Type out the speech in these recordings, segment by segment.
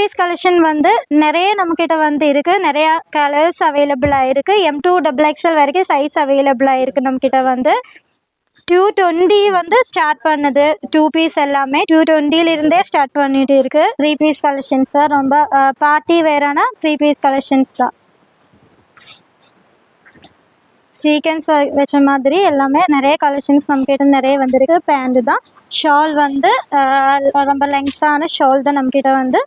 Piece collection வந்து நிறைய நம்மக்கிட்ட வந்து இருக்குது நிறையா கலர்ஸ் அவைலபிளாக இருக்குது எம் டூ டபுள் எக்ஸ்எல் வரைக்கும் சைஸ் அவைலபிளாக இருக்குது நம்மக்கிட்ட வந்து. டூ டுவெண்ட்டி வந்து ஸ்டார்ட் பண்ணுது. டூ பீஸ் எல்லாமே. டூ டுவெண்ட்டிலிருந்தே ஸ்டார்ட் பண்ணிட்டு இருக்கு. த்ரீ பீஸ் கலெக்ஷன்ஸ் தான். ரொம்ப பார்ட்டி வேறான த்ரீ பீஸ் கலெக்ஷன்ஸ் தான். சீக்வன்ஸ் வச்ச மாதிரி எல்லாமே நிறைய கலெக்ஷன்ஸ் நம்மக்கிட்ட நிறைய வந்திருக்கு. பேண்ட்டு தான். ஷால் வந்து ரொம்ப லெங்க்ஸான ஷால் தான் நம்மக்கிட்ட வந்து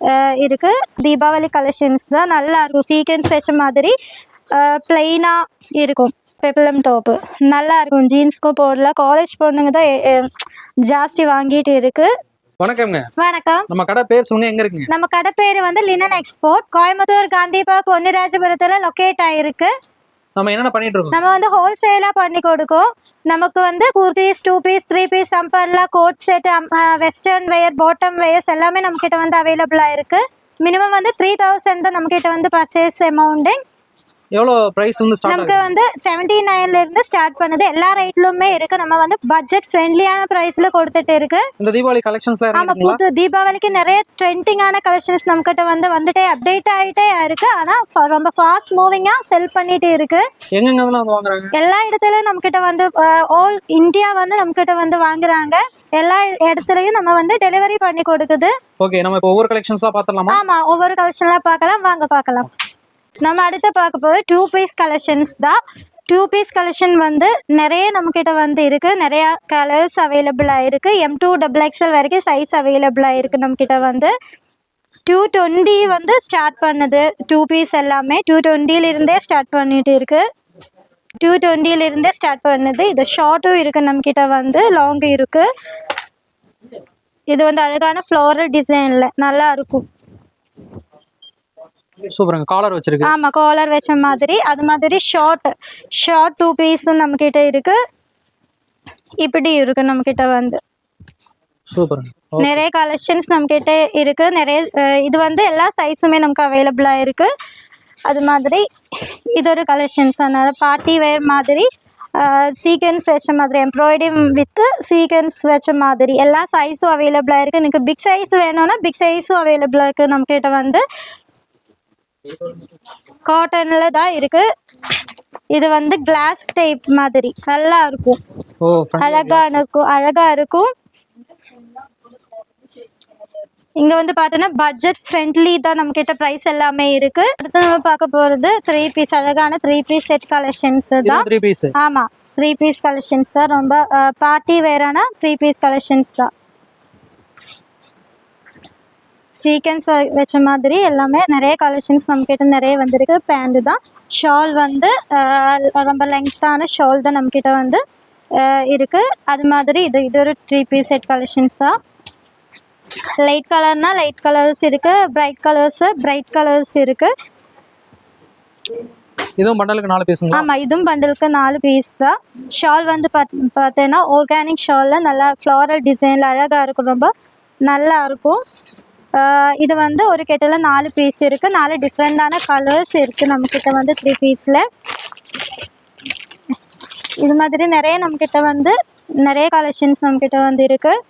அஹ், இருக்கு. தீபாவளி கலெக்ஷன்ஸ் தான் நல்லா இருக்கும். சீக்வன்ஸ் வச்ச மாதிரி பிளெயினாக இருக்கும். பெப்ளம் டாப்பு நல்லா இருக்கும். ஜீன்ஸ்க்கும் போடலாம். காலேஜ் பொண்ணுங்க தான் ஜாஸ்தி வாங்கிட்டு இருக்கு. வணக்கம்ங்க. வணக்கம். நம்ம கடை பேர் சொல்லுங்க. எங்க இருக்குங்க? நம்ம கடை பேர் வந்து linen export Coimbatore Gandhi park பொன்னிராஜபுரத்தில் locate ஆயிருக்கு. நம்ம என்னென்ன பண்ணிட்டு இருக்கோம்? நம்ம வந்து ஹோல்சேலா பண்ணி கொடுக்கோம். நமக்கு வந்து kurtis two piece three piece சம்பர்லா coat set western wear bottom wears எல்லாமே நம்ம கிட்ட வந்து அவைலபிளா இருக்கு. மினிமம் வந்து த்ரீ தௌசண்ட் தான் நம்ம கிட்ட வந்து பர்ச்சேஸ் அமௌண்ட்டு எவ்வளோ பிரைஸ் வந்து ஸ்டார்ட் நமக்கு வந்து செவன்டி நைன்லேருந்து ஸ்டார்ட் பண்ணுது. எல்லா ரேட்லுமே இருக்குது நம்ம வந்து பட்ஜெட் ஃப்ரெண்ட்லியான ப்ரைஸில் கொடுத்துட்டு இருக்கு. இந்த தீபாவளி கலெக்ஷன்ஸ்லாம் ஆமாம் இருக்குங்களா புது தீபாவளிக்கு நிறைய ட்ரெண்டிங்கான கலெக்ஷன்ஸ் நம்மக்கிட்ட வந்து வந்துட்டே அப்டேட் ஆகிட்டே இருக்கு. ஆனால் ரொம்ப ஃபாஸ்ட் மூவிங்காக செல் பண்ணிட்டு இருக்கு. எங்கெங்க வந்து வாங்குறாங்க? எல்லா இடத்துலையும் நம்மக்கிட்ட வந்து ஆல் இந்தியா வந்து நம்மக்கிட்ட வந்து வாங்குறாங்க. எல்லா இடத்துலையும் நம்ம வந்து டெலிவரி பண்ணி கொடுக்குது. ஓகே நம்ம இப்போ ஒவ்வொரு கலெக்ஷன்ஸ்லாம் பார்த்துடலாமா ஆமாம் ஒவ்வொரு கலெக்ஷன்லாம் பார்க்கலாம் வாங்க பார்க்கலாம் நம்ம அடுத்து பார்க்க போது டூ பீஸ் கலெக்ஷன்ஸ் தான். டூ பீஸ் கலெக்ஷன் வந்து நிறைய நம்மக்கிட்ட வந்து இருக்குது நிறையா கலர்ஸ் அவைலபிளாக இருக்குது எம் டூ டபுள் எக்ஸ்எல் வரைக்கும் சைஸ் அவைலபிளாக இருக்குது நம்மக்கிட்ட வந்து. டூ டுவெண்ட்டி வந்து ஸ்டார்ட் பண்ணுது. டூ பீஸ் எல்லாமே டூ டுவெண்ட்டிலிருந்தே ஸ்டார்ட் பண்ணிட்டு இருக்குது டூ டுவெண்ட்டிலிருந்தே ஸ்டார்ட் பண்ணுது. இது ஷார்ட்டும் இருக்குது நம்மக்கிட்ட வந்து லாங்கும் இருக்குது இது வந்து அழகான ஃப்ளோரல் டிசைனில் நல்லா இருக்கும். சூப்பருங்க. காலர் வச்சிருக்கு. ஆமா காலர் வச்ச மாதிரி. அது மாதிரி ஷார்ட் ஷார்ட் டூ பீஸும் நம்ம கிட்ட இருக்கு. இப்படி இருக்கு நம்ம கிட்ட வந்து. சூப்பருங்க. நிறைய கலெக்ஷன்ஸ் நம்ம கிட்ட இருக்கு. நிறைய இது வந்து எல்லா சைஸுமே நமக்கு அவைலபிளா இருக்கு. அது மாதிரி இது ஒரு கலெக்ஷன்ஸ் அதனால பார்ட்டி வேர் மாதிரி சீக்வன்ஸ் வச்ச மாதிரி எம்ப்ராய்டரி வித் சீக்வன்ஸ் வச்ச மாதிரி எல்லா சைஸும் அவைலபிளாக இருக்குது எனக்கு பிக் சைஸ் வேணும்னா பிக் சைஸும் அவைலபிளாக இருக்குது நம்மக்கிட்ட வந்து காட்டன்ல தான் இருக்கு. இது வந்து கிளாஸ் டைப் மாதிரி. நல்லா இருக்கும். அழகா இருக்கும். அழகா இருக்கும். இங்க வந்து பார்த்தோன்னா பட்ஜெட் ஃப்ரெண்ட்லி தான் நம்ம கிட்ட ப்ரைஸ் எல்லாமே இருக்கு. அடுத்து நம்ம பார்க்க போறது த்ரீ பீஸ் அழகான த்ரீ பீஸ் செட் கலெக்ஷன்ஸ் தான். ஆமா. த்ரீ பீஸ் கலெக்ஷன்ஸ் தான். ரொம்ப பார்ட்டி வேறான த்ரீ பீஸ் கலெக்ஷன்ஸ் தான். சீக்வன்ஸ் வச்ச மாதிரி எல்லாமே நிறைய கலெக்ஷன்ஸ் நம்மக்கிட்ட நிறைய வந்திருக்கு. பேண்ட்டு தான். ஷால் வந்து ரொம்ப லெங்க்த்தான ஷால் தான் நம்மக்கிட்ட வந்து அஹ், இருக்கு. அது மாதிரி இது இது ஒரு த்ரீ பீஸ் செட் கலெக்ஷன்ஸ் தான். லைட் கலர்னா லைட் கலர்ஸ் இருக்கு. பிரைட் கலர்ஸ் பிரைட் கலர்ஸ் இருக்கு. இதுவும் பண்டலுக்கு நாலு பீஸுங்களா ஆமாம் இதுவும் பண்டலுக்கு நாலு பீஸ் தான். ஷால் வந்து பாத் பார்த்தேன்னா ஆர்கானிக் ஷாலில் நல்லா ஃப்ளாரல் டிசைனில் அழகாக இருக்கும். ரொம்ப நல்லா இருக்கும். இது வந்து ஒரு கெட்டில் நாலு பீஸ் இருக்குது நாலு டிஃப்ரெண்டான கலர்ஸ் இருக்குது நம்மக்கிட்ட வந்து த்ரீ பீஸில் இது மாதிரி நிறைய நம்மக்கிட்ட வந்து நிறைய கலெக்ஷன்ஸ் நம்மக்கிட்ட வந்து இருக்குது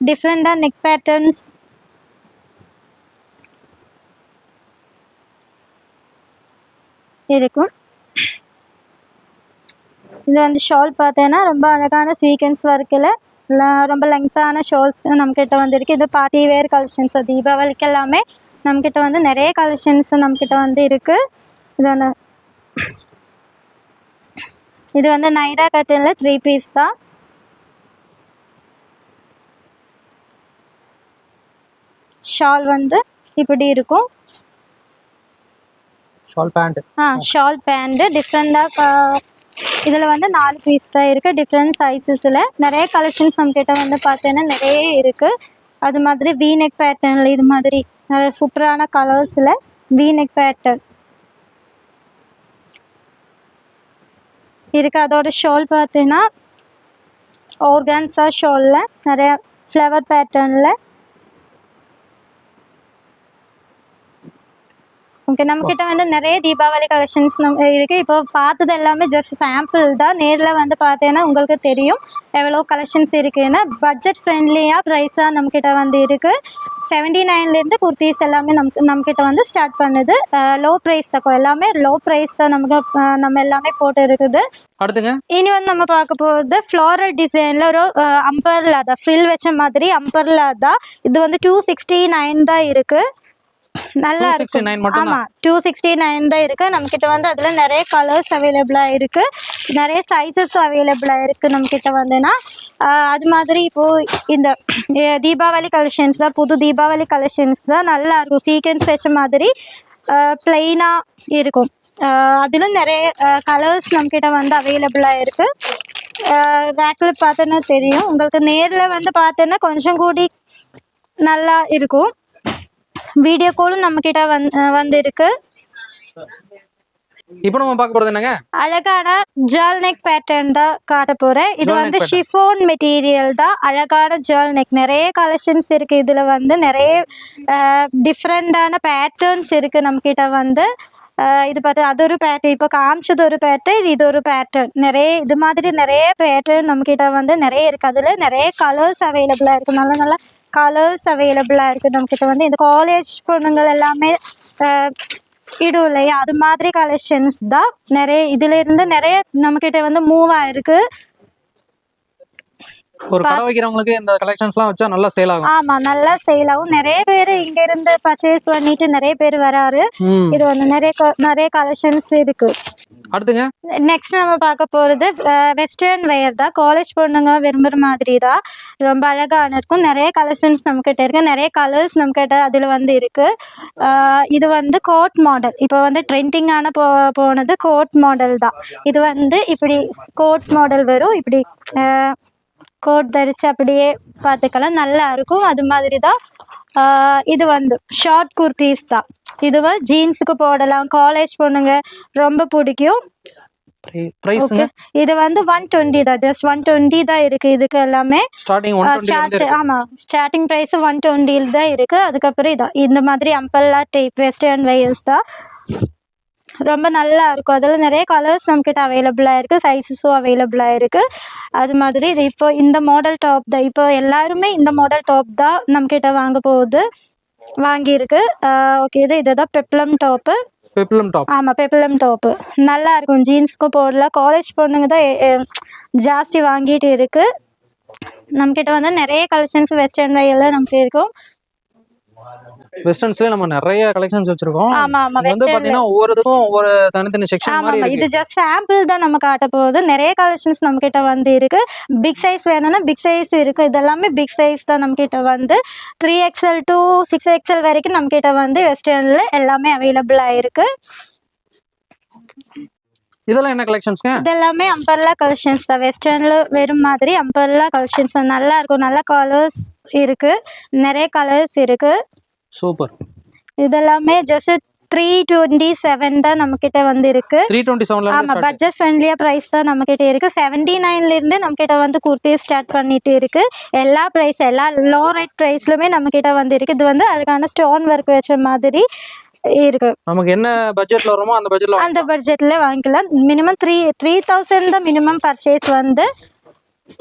டிஃப்ரெண்டாக நெக் பேட்டர்ன்ஸ் இருக்கும். இது வந்து ஷால் பார்த்தேன்னா ரொம்ப அழகான சீக்வன்ஸ் ஒர்க்கில் ரொம்ப லெங்க்த்தான ஷால்ஸ் நம்மக்கிட்ட வந்து இருக்குது இது பார்ட்டி வேர் கலெக்ஷன்ஸ் தீபாவளிக்கு எல்லாமே நம்மக்கிட்ட வந்து நிறைய கலெக்ஷன்ஸ் நம்மக்கிட்ட வந்து இருக்குது இது ஒன்று இது வந்து நைரா கட்டனில் த்ரீ பீஸ் தான். ஷால் வந்து இப்படி இருக்கும். ஷால் பேண்ட் ஆ ஷால் பேண்ட்டு டிஃப்ரெண்டாக இதில் வந்து நாலு பீஸ் தான் இருக்குது டிஃப்ரெண்ட் சைஸஸில் நிறைய கலெக்ஷன்ஸ் நம்மக்கிட்ட வந்து பார்த்தீங்கன்னா நிறைய இருக்குது அது மாதிரி வி நெக் பேட்டர்னில் இது மாதிரி நிறைய சூப்பரான கலர்ஸில் வி நெக் பேட்டர்ன் இருக்குது அதோட ஷால் பார்த்தீங்கன்னா ஆர்கான்ஸா ஷாலில் நிறைய ஃப்ளவர் பேட்டர்னில் ஓகே நம்ம கிட்ட வந்து நிறைய தீபாவளி கலெக்ஷன்ஸ் நம்ம இருக்கு. இப்போ பார்த்தது எல்லாமே ஜஸ்ட் சாம்பிள் தான். நேரில் வந்து பார்த்தீங்கன்னா உங்களுக்கு தெரியும் எவ்வளோ கலெக்ஷன்ஸ் இருக்குன்னு. பட்ஜெட் ஃப்ரெண்ட்லியாக ப்ரைஸாக நம்ம கிட்ட வந்து இருக்கு. செவன்டி நைன்லேருந்து குர்த்திஸ் எல்லாமே நம்ம நம்ம கிட்ட வந்து ஸ்டார்ட் பண்ணுது. லோ ப்ரைஸ் தான். எல்லாமே லோ ப்ரைஸ் தான் நமக்கு நம்ம எல்லாமே போட்டு இருக்குது. அடுத்துங்க. இனி வந்து நம்ம பார்க்க போகிறது ஃப்ளாரல் டிசைனில் ஒரு அம்பர்லா தான். ஃப்ரில் வச்ச மாதிரி அம்பர்லா தான். இது வந்து டூ சிக்ஸ்டி நைன் தான் இருக்கு. நல்லா மட்டும் ஆமா டூ சிக்ஸ்டி நைன் தான் இருக்கு. நம்ம கிட்ட வந்து அதுல நிறைய கலர்ஸ் அவைலபிளா இருக்கு. நிறைய சைஸஸ் அவைலபிளா இருக்கு நம்ம கிட்ட வந்துன்னா அது மாதிரி இப்போ இந்த தீபாவளி கலெக்ஷன்ஸ் தான் புது தீபாவளி கலெக்ஷன்ஸ் தான் நல்லா இருக்கும். சீக்வன்ஸ் வச்ச மாதிரி பிளெயினா இருக்கும். அதிலும் நிறைய கலர்ஸ் நம்ம கிட்ட வந்து அவைலபிளா இருக்கு. ரேக்கில் பார்த்தோன்னா தெரியும். உங்களுக்கு நேரில் வந்து பார்த்தோன்னா கொஞ்சம் கூடி நல்லா இருக்கும். வீடியோ காலும் நம்ம கிட்ட வந் வந்து இருக்கு இப்போ நம்ம பார்க்க போறது என்னங்க? அழகான ஜால் நெக் பேட்டர்ன் தான் காட்ட போறேன். இது வந்து. ஷிஃபோன் மெட்டீரியல் தான். அழகான ஜால் நெக் நிறைய கலெக்ஷன்ஸ் இருக்கு. இதுல வந்து நிறைய டிஃப்ரெண்டான பேட்டர்ன்ஸ் இருக்கு நம்ம கிட்ட வந்து இது பார்த்து அது ஒரு பேட்டர்ன் இப்போ காமிச்சது ஒரு பேட்டர்ன் இது ஒரு பேட்டர்ன் நிறைய இது மாதிரி நிறைய பேட்டர்ன் நம்ம கிட்ட வந்து நிறைய இருக்கு. அதுல நிறைய கலர்ஸ் அவைலபிளா இருக்கு. நல்ல நல்ல கலர்ஸ் அவைலபிளாக இருக்குது. நம்மக்கிட்ட வந்து இந்த காலேஜ் பொண்ணுங்கள் எல்லாமே இடும் இல்லையா? அது மாதிரி கலெக்ஷன்ஸ் தான் நிறைய இதிலிருந்து நிறைய நம்மக்கிட்ட வந்து மூவ் ஆயிருக்கு ஒரு கடை வைக்கிறவங்களுக்கு இந்த கலெக்ஷன்ஸ்லாம் வச்சா நல்லா சேல் ஆகும். ஆமா நல்லா சேல் ஆகும். நிறைய பேர் இங்க இருந்து பர்ச்சேஸ் பண்ணிட்டு நிறைய பேர் வராரு. இது வந்து நிறைய நிறைய கலெக்ஷன்ஸ் இருக்கு. அடுத்துங்க. நெக்ஸ்ட் நம்ம பார்க்க போகிறது வெஸ்டர்ன் வேர் தான். காலேஜ் பொண்ணுங்க விரும்புகிற மாதிரி தான் ரொம்ப அழகான இருக்கும். நிறைய கலெக்ஷன்ஸ் நம்மக்கிட்ட இருக்குது நிறைய கலர்ஸ் நம்மக்கிட்ட அதில் வந்து இருக்குது இது வந்து கோட் மாடல் இப்போ வந்து ட்ரெண்டிங்கான போ போனது கோட் மாடல் தான். இது வந்து இப்படி கோட் மாடல் வரும். இப்படி கோட் தரிச்சு அப்படியே பார்த்துக்கலாம். நல்லா இருக்கும். அது மாதிரி தான் இது வந்து ஷார்ட் குர்த்திஸ் தான். இதுவா ஜீன்ஸுக்கு போடலாம். காலேஜ் பொண்ணுங்க ரொம்ப பிடிக்கும். இது வந்து ஒன் டுவெண்ட்டி தான். ஜஸ்ட் ஒன் டுவெண்ட்டி தான் இருக்கு. இதுக்கு எல்லாமே ஸ்டார்ட் ஆமா. ஸ்டார்டிங் ப்ரைஸ் ஒன் டுவெண்ட்டியில் தான் இருக்கு. அதுக்கப்புறம் இதான். இந்த மாதிரி அம்பல்லா டைப் வெஸ்டர்ன் வெயர்ஸ் தான். ரொம்ப நல்லா இருக்கும். அதில் நிறைய கலர்ஸ் நம்மக்கிட்ட அவைலபிளாக இருக்குது சைஸஸும் அவைலபிளாக இருக்குது அது மாதிரி இது இப்போ இந்த மாடல் டாப் தான். இப்போ எல்லாருமே இந்த மாடல் டாப் தான் நம்மக்கிட்ட வாங்க போகுது. வாங்கியிருக்கு. ஓகே இது இதுதான் பெப்ளம் டாப்பு பெப்ளம் டாப் ஆமாம் பெப்ளம் டாப்பு நல்லா இருக்கும். ஜீன்ஸ்க்கும் போடலாம் காலேஜ் பொண்ணுங்க தான் ஜாஸ்தி வாங்கிட்டு இருக்கு. நம்மக்கிட்ட வந்து நிறைய கலெக்ஷன்ஸ் வெஸ்டர்ன் வேயில் நமக்கு இருக்கும். வெஸ்டர்ன்ஸ்ல நம்ம நிறைய கலெக்ஷன்ஸ் வச்சிருக்கோம். ஆமா ஆமா. இது வந்து பாத்தீங்கன்னா ஒவ்வொருத்துக்கும் ஒவ்வொரு தனித்தனி செக்ஷன் மாதிரி இது ஜஸ்ட் சாம்பிள் தான் நம்ம காட்ட போகுது. நிறைய கலெக்ஷன்ஸ் நம்ம கிட்ட வந்து இருக்கு. பிக் சைஸ் வேணும்னா பிக் சைஸ் இருக்கு. இதெல்லாமே பிக் சைஸ் தான் நம்ம கிட்ட வந்து three XL to six XL வரைக்கும் நம்ம கிட்ட வந்து வெஸ்டர்ன்ல எல்லாமே அவைலபிளா இருக்கு. இதெல்லாம் என்ன கலெக்ஷன்ஸ்ங்க இதெல்லாமே அம்பர்லா கலெக்ஷன்ஸ் தான். வெஸ்டர்ன்ல வெறும் மாதிரி அம்பர்லா கலெக்ஷன்ஸ் நல்லா இருக்கும். நல்ல கலர்ஸ் இருக்கு. நிறைய கலர்ஸ் இருக்கு. சூப்பர் இதெல்லாமே ஜஸ்ட் த்ரீ டுவெண்ட்டி செவன் தான் நம்ம கிட்ட வந்து இருக்கு த்ரீ டுவெண்ட்டி செவன்ல ஆமா பட்ஜெட் ஃப்ரெண்ட்லியா பிரைஸ் தான் நம்ம கிட்ட இருக்கு. செவன்டி நைன்ல இருந்து நம்ம கிட்ட வந்து குர்த்தி ஸ்டார்ட் பண்ணிட்டு இருக்கு. எல்லா பிரைஸ் எல்லா லோ ரேட் பிரைஸ்லுமே நம்ம கிட்ட வந்து இருக்கு இது வந்து அழகான ஸ்டோன் ஒர்க் வச்ச மாதிரி இருக்கு. நமக்கு என்ன பட்ஜெட்ல வருமோ அந்த பட்ஜெட்ல அந்த பட்ஜெட்ல வாங்கிக்கலாம். மினிமம் த்ரீ த்ரீ தௌசண்ட் தான் மினிமம் பர்ச்சேஸ் வந்து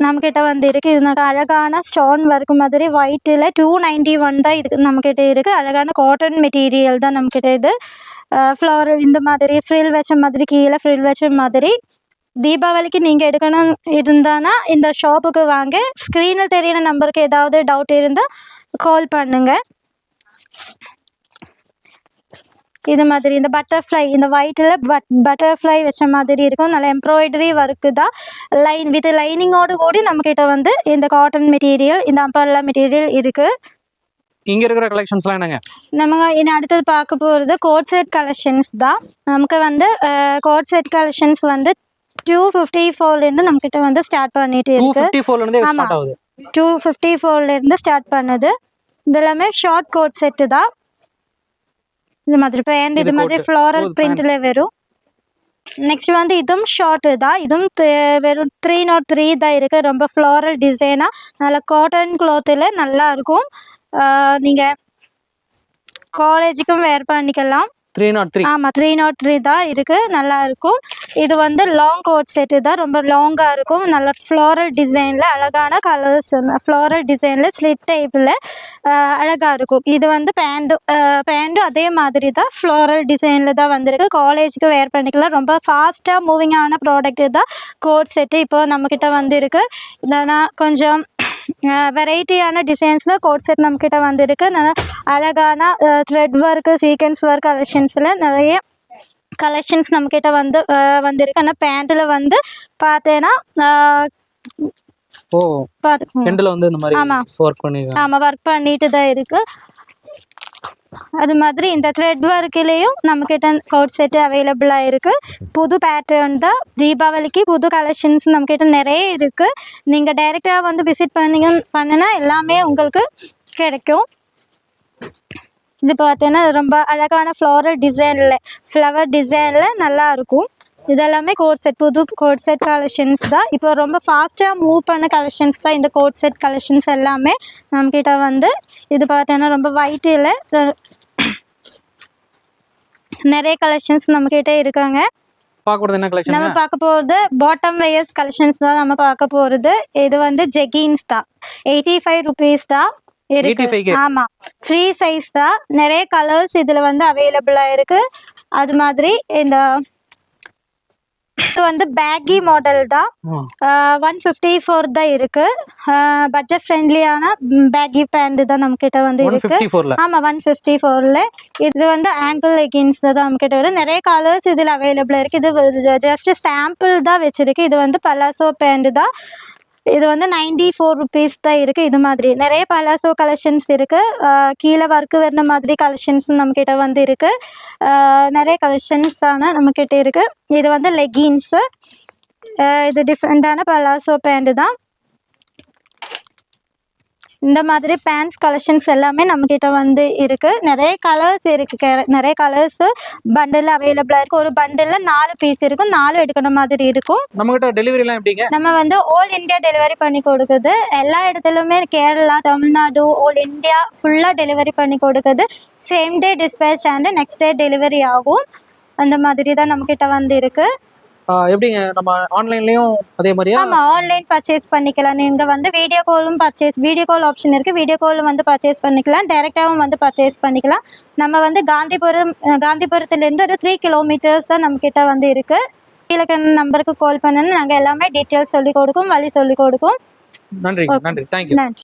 நம்மக்கிட்ட வந்து இருக்குது இது அழகான ஸ்டோன் ஒர்க் மாதிரி ஒயிட்டில் டூ நைன்டி ஒன் தான் இதுக்கு நம்மக்கிட்ட இருக்குது அழகான காட்டன் மெட்டீரியல் தான் நம்மக்கிட்ட இது. ஃப்ளவரல் இந்த மாதிரி ஃப்ரில் வச்ச மாதிரி கீழே ஃப்ரில் வச்ச மாதிரி. தீபாவளிக்கு நீங்கள் எடுக்கணும் இருந்தானா இந்த ஷாப்புக்கு வாங்க. ஸ்க்ரீனில் தெரியிற நம்பருக்கு ஏதாவது டவுட் இருந்தால் கால் பண்ணுங்கள் இது மாதிரி இந்த பட்டர்ஃப்ளை இந்த ஒயிட்டில் பட் பட்டர்ஃப்ளை வச்ச மாதிரி இருக்கும். நல்ல எம்ப்ராய்டரி ஒர்க்கு தான். லைன் வித் லைனிங்கோடு கூடி நம்மக்கிட்ட வந்து இந்த காட்டன் மெட்டீரியல் இந்த அம்பர்லா மெட்டீரியல் இருக்குது இங்க இருக்கிற கலெக்ஷன்ஸ்லாம் என்னங்க? நம்ம இனி அடுத்தது பார்க்க போகிறது கோட் செட் கலெக்ஷன்ஸ் தான். நமக்கு வந்து கோட் செட் கலெக்ஷன்ஸ் வந்து டூ ஃபிஃப்டி ஃபோர்லேருந்து நம்மக்கிட்ட வந்து ஸ்டார்ட் பண்ணிட்டு இருக்கு. ஃபிஃப்டி ஃபோர்ல இருந்தே ஆமா. ஸ்டார்ட் ஆகுது. டூ ஃபிஃப்டி ஃபோர்லேருந்து ஸ்டார்ட் பண்ணுது. இது எல்லாமே ஷார்ட் கோட் செட்டு தான். இது மாதிரி பேண்ட் இது மாதிரி. ஃப்ளோரல் பிரிண்ட்ல வரும். நெக்ஸ்ட் வந்து இதுவும் ஷார்ட் தான். இதுவும் வெறும் த்ரீ நாட் த்ரீ தான் இருக்கு. ரொம்ப ஃப்ளோரல் டிசைனா நல்ல காட்டன் கிளாத்தில் நல்லா இருக்கும். ஆஹ் நீங்க காலேஜுக்கும் வேர் பண்ணிக்கலாம். த்ரீ நாட் த்ரீ ஆமாம் த்ரீ நாட் த்ரீ தான் இருக்குது நல்லா இருக்கும். இது வந்து லாங் கோட் செட்டு தான். ரொம்ப லாங்காக இருக்கும். நல்ல ஃப்ளோரல் டிசைனில் அழகான கலர்ஸ் ஃப்ளோரல் டிசைனில் ஸ்லிட் டைப்பில் அழகாக இருக்கும். இது வந்து பேண்டு பேண்டும் அதே மாதிரி தான் ஃப்ளோரல் டிசைனில் தான் வந்திருக்கு. காலேஜுக்கு வேர் பண்ணிக்கலாம். ரொம்ப ஃபாஸ்ட்டாக மூவிங்கான ப்ராடக்ட்டு தான் கோட் செட்டு இப்போ நம்மக்கிட்ட வந்திருக்கு. இதனால் கொஞ்சம் வெரைட்டியான டிசைன்ஸில் கோட் செட் நம்மக்கிட்ட வந்திருக்கு நல்லா அழகான த்ரெட் ஒர்க்கு சீக்வன்ஸ் ஒர்க் கலெக்ஷன்ஸில் நிறைய கலெக்ஷன்ஸ் நம்மக்கிட்ட வந்து வந்திருக்கு ஆனால் பேண்ட்டில் வந்து பார்த்தேன்னா ஓ வந்து இந்த மாதிரி ஆமா. ஒர்க் பண்ணிருக்காங்க ஆமாம் ஒர்க் பண்ணிட்டு தான் இருக்குது அது மாதிரி இந்த த்ரெட் ஒர்க்லேயும் நம்மக்கிட்ட கோட் செட்டு அவைலபிளாக இருக்குது புது பேட்டர்ன் தான். தீபாவளிக்கு புது கலெக்ஷன்ஸ் நம்மக்கிட்ட நிறைய இருக்குது நீங்கள் டைரெக்டாக வந்து விசிட் பண்ணீங்க பண்ணினா எல்லாமே உங்களுக்கு கிடைக்கும். இது பார்த்தீங்கன்னா ரொம்ப அழகான ஃப்ளோரல் டிசைனில் ஃப்ளவர் டிசைனில் நல்லா இருக்கும். இதெல்லாமே கோட் செட் புது கோட் செட் கலெக்ஷன்ஸ் தான். இப்போ ரொம்ப ஃபாஸ்ட்டாக மூவ் பண்ண கலெக்ஷன்ஸ் தான். இந்த கோட் செட் கலெக்ஷன்ஸ் எல்லாமே நம்மக்கிட்ட வந்து இது பார்த்தீங்கன்னா ரொம்ப ஒயிட்டில் நிறைய கலெக்ஷன்ஸ் நம்மக்கிட்ட இருக்காங்க. நம்ம பார்க்க போகிறது பாட்டம் வேயர்ஸ் கலெக்ஷன்ஸ் தான் நம்ம பார்க்க போகிறது இது வந்து ஜெகின்ஸ் தான். எயிட்டி ஃபைவ் ருபீஸ் தான் இருக்கு. 85 க்கு? ஆமா. ஃப்ரீ சைஸ் தான். நிறைய கலர்ஸ் இதுல வந்து அவைலபிளா இருக்கு. அது மாதிரி இந்த இது வந்து பேக்கி மாடல் தான். ஒன் ஃபிஃப்டி ஃபோர் தான் இருக்கு. பட்ஜெட் ஃப்ரெண்ட்லியான பேக்கி பேண்ட் தான் நம்ம கிட்ட வந்து இருக்கு. ஆமாம் ஒன் ஃபிஃப்டி ஃபோரில் இது வந்து ஆங்கிள் லெகின்ஸ் தான் நம்மக்கிட்ட வரும் நிறைய கலர்ஸ் இதில் அவைலபிளாக இருக்குது இது ஜஸ்ட் சாம்பிள் தான் வச்சுருக்கு. இது வந்து பலாசோ பேண்ட் தான். இது வந்து நைன்டி ஃபோர் ருபீஸ் தான் இருக்குது இது மாதிரி நிறைய பலாசோ கலெக்ஷன்ஸ் இருக்குது கீழே ஒர்க்கு வர்ற மாதிரி கலெக்ஷன்ஸ் நம்மக்கிட்ட வந்து இருக்குது நிறைய கலெக்ஷன்ஸ் நம்மக்கிட்ட இருக்குது இது வந்து லெகின்ஸு இது டிஃப்ரெண்ட்டான பலாசோ பேண்ட் தான். இந்த மாதிரி பேண்ட்ஸ் கலெக்ஷன்ஸ் எல்லாமே நம்மக்கிட்ட வந்து இருக்குது நிறைய கலர்ஸ் இருக்குது நிறைய கலர்ஸ் பண்டில் அவைலபிளாக இருக்குது ஒரு பண்டிலில் நாலு பீஸ் இருக்கும். நாலு எடுக்கிற மாதிரி இருக்கும். நம்ம கிட்ட டெலிவரி எல்லாம் எப்படிங்க? நம்ம வந்து ஆல் இந்தியா டெலிவரி பண்ணி கொடுக்குது. எல்லா இடத்துலையுமே கேரளா தமிழ்நாடு ஆல் இந்தியா ஃபுல்லாக டெலிவரி பண்ணி கொடுக்குது. Same day dispatch and next day delivery ஆகும். அந்த மாதிரி தான் நம்மக்கிட்ட வந்து இருக்குது எப்படிங்க? நம்ம ஆன்லைன்லயும் அதே மாதிரியா? ஆமாம் ஆன்லைன் பர்ச்சேஸ் பண்ணிக்கலாம். நீங்கள் வந்து வீடியோ காலும் பர்ச்சேஸ் வீடியோ கால் ஆப்ஷன் இருக்குது வீடியோ காலும் வந்து பர்ச்சேஸ் பண்ணிக்கலாம். டைரெக்டாகவும் வந்து பர்ச்சேஸ் பண்ணிக்கலாம். நம்ம வந்து காந்திபுரம் அஹ், காந்திபுரத்துலேருந்து ஒரு த்ரீ கிலோமீட்டர்ஸ் தான் நம்மக்கிட்ட வந்து இருக்குது கீழே நம்பருக்கு கால் பண்ணுன்னு நாங்கள் எல்லாமே டீட்டெயில்ஸ் சொல்லி கொடுக்கும் வழி சொல்லி கொடுக்கும். நன்றி. நன்றி தேங்க்யூ நன்றி.